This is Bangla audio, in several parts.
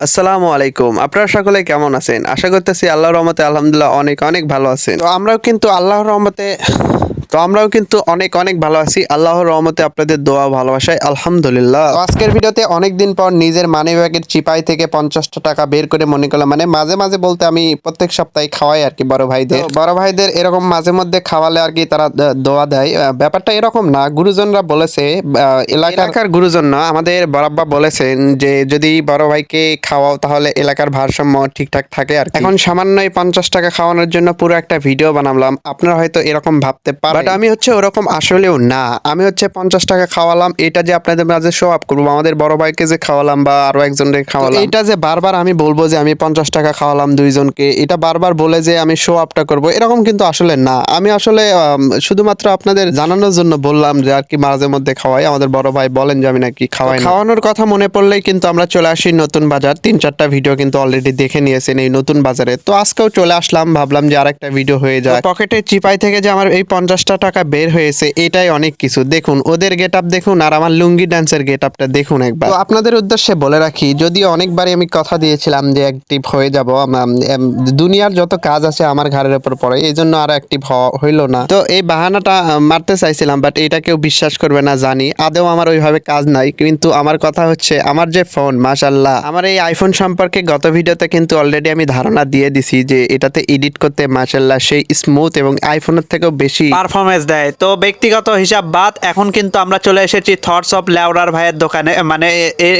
আসসালামু আলাইকুম। আপনারা সকলে কেমন আছেন? আশা করতেছি আল্লাহর রহমতে আলহামদুলিল্লাহ অনেক অনেক ভালো আছেন। তো আমরাও কিন্তু আল্লাহর রহমতে তো আমরাও কিন্তু অনেক অনেক ভালো আছি। আল্লাহর রহমতে আপনাদের দোয়া ভালোবাসায় আলহামদুলিল্লাহ। আজকের ভিডিওতে অনেক দিন পর নিজের মানি ব্যাগের চিপাই থেকে পঞ্চাশটা টাকা বের করে মনে করলাম। মানে মাঝে মাঝে বলতে আমি প্রত্যেক সপ্তাহে খাওয়াই আর কি বড় ভাইদের। বড় ভাইদের এরকম মাঝে মধ্যে খাওয়ালে আর কি তারা দোয়া দেয়। ব্যাপারটা এরকম না। গুরুজনরা বলেছে এলাকার গুরুজন না আমাদের বরাব্বা বলেছেন যে যদি বড় ভাইকে খাওয়াও তাহলে এলাকার ভারসাম্য ঠিকঠাক থাকে আর এখন সামান্য এই পঞ্চাশ টাকা খাওয়ানোর জন্য পুরো একটা ভিডিও বানালাম। আপনারা হয়তো এরকম ভাবতে পারেন বাট আমি হচ্ছে ওরকম আসলেও না। আমি হচ্ছে পঞ্চাশ টাকা খাওয়ালাম এটা যে আপনাদের মাঝে শো আপ করব আমাদের বড় ভাইকে যে খাওয়ালাম বা আরও একজনকে খাওয়ালাম। এটা যে বারবার আমি বলব যে আমি পঞ্চাশ টাকা খাওয়ালাম দুইজনকে এটা বারবার বলে যে আমি শো আপটা করব এরকম কিন্তু আসলে না। আমি আসলে শুধুমাত্র আপনাদের জানানোর জন্য বললাম যে আর কি মাঝে মধ্যে খাওয়াই। আমাদের বড় ভাই বলেন যে আমি নাকি খাওয়াই খাওয়ানোর কথা মনে পড়লেই কিন্তু আমরা চলে আসি নতুন বাজার। তিন চারটা ভিডিও কিন্তু অলরেডি দেখে নিয়েছেন এই নতুন বাজারে। তো আজকেও চলে আসলাম ভাবলাম যে আর একটা ভিডিও হয়ে যায় পকেটের চিপাই থেকে যে আমার এই পঞ্চাশটা টাকা বের হয়েছে এটাই অনেক কিছু। দেখুন ওদের গেট আপ দেখুন আর আমার লুঙ্গি ডান্সের গেট আপটা দেখুন একবার। তো আপনাদের উদ্দেশ্যে বলে রাখি যদিও অনেকবারই আমি কথা দিয়েছিলাম যে অ্যাক্টিভ হয়ে যাব দুনিয়ার যত কাজ আছে আমার ঘাড়ের উপর পড়ে এই জন্য আর অ্যাক্টিভ হইল না। তো এই বাহানাটা মারতে চাইছিলাম বাট এটা কেউ বিশ্বাস করবে না জানি। আদেও আমার ওইভাবে কাজ নাই কিন্তু আমার কথা হচ্ছে আমার যে ফোন মাশাল্লাহ আমার এই আইফোন সম্পর্কে গত ভিডিওতে কিন্তু অলরেডি আমি ধারণা দিয়ে দিছি যে এটাতে এডিট করতে মাশাল্লাহ সেই স্মুথ এবং আইফোনের থেকেও বেশি পারফরমেন্স দেয়। তো ব্যক্তিগত হিসাব বাদ, এখন কিন্তু আমরা চলে এসেছি থটস অফ লেওরার ভাইয়ের দোকানে মানে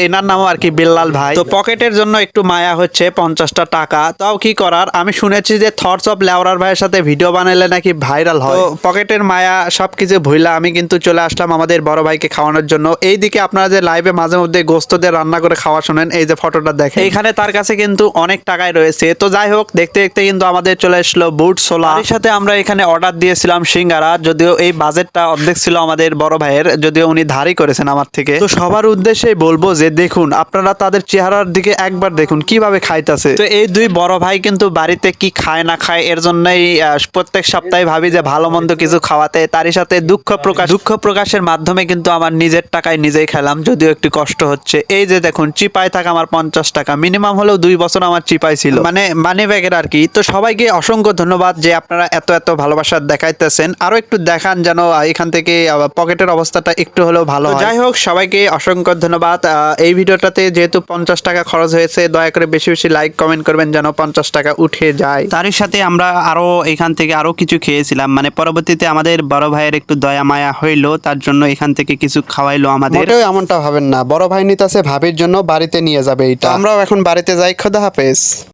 এনার নামও আর কি বিল্লাল ভাই। তো পকেটের জন্য একটু মায়া হচ্ছে পঞ্চাশটা টাকা, তাও কি করার? আমি শুনেছি যে থটস অফ লেওরার ভাইয়ের সাথে ভিডিও বানালে নাকি ভাইরাল হয়। পকেটের মায়া সবকিছু ভুইলা, আমি কিন্তু চলে আসলাম আমাদের বড় ভাইকে খাওয়ানোর জন্য। এইদিকে আপনারা যে লাইভে মাঝে মধ্যে গোস্তদের রান্না করে খাওয়া শোনেন, এই যে ফটোটা দেখেন। এইখানে তার কাছে কিন্তু অনেক টাকাই রয়েছে। তো যাই হোক, দেখতে দেখতে কিন্তু আমাদের চলে আসলো বুট সোলা এর সাথে আমরা এখানে অর্ডার দিয়েছিলাম সিঙ্গারা। যদিও এই বাজেটটা অর্ধেক ছিল আমাদের বড় ভাইয়ের, যদিও উনি ধারই করেছেন আমার থেকে। তো সবার উদ্দেশ্যে বলব যে দেখুন, আপনারা তাদের চেহারার দিকে একবার দেখুন, কীভাবে খাইতেছে। তো এই দুই বড় ভাই কিন্তু বাড়িতে কি খায় না খায়, এর জন্যই প্রত্যেক সপ্তাহে ভাবি যে ভালো মন্দ কিছু খাওয়াতে, তারই সাথে দুঃখ প্রকাশ দুঃখ প্রকাশের মাধ্যমে কিন্তু আমার নিজের টাকায় নিজেই খেলাম, যদিও একটু কষ্ট হচ্ছে। এই যে দেখুন চিপায় থাকা আমার পঞ্চাশ টাকা, মিনিমাম হলেও দুই বছর আমার চিপাই ছিল। মানে মানি ব্যাগের আর কি। তো সবাইকে অসংখ্য ধন্যবাদ যে আপনারা এত এত ভালোবাসা দেখাইতেছেন। আরও একটু দেখান যেন এখান থেকে পকেটের অবস্থাটা একটু হলেও ভালো যাই হোক সবাইকে অসংখ্য ধন্যবাদ। এই ভিডিওটাতে যেহেতু পঞ্চাশ টাকা খরচ হয়েছে দয়া করে বেশি বেশি লাইক কমেন্ট করবেন যেন পঞ্চাশ টাকা উঠে যায়। তারই সাথে আমরা আরও এখান থেকে আরও কিছু খেয়েছিলাম। মানে পরবর্তীতে আমাদের বড় ভাইয়ের একটু দয়া মায়া হইল তার জন্য এখান থেকে কিছু খাওয়াইলো আমাদের। এমনটা ভাবেন না। বড় ভাই নিতেছে ভাবির জন্য বাড়িতে নিয়ে যাবে এটা। আমরাও এখন বাড়িতে যাই। খোদা হাফেজ।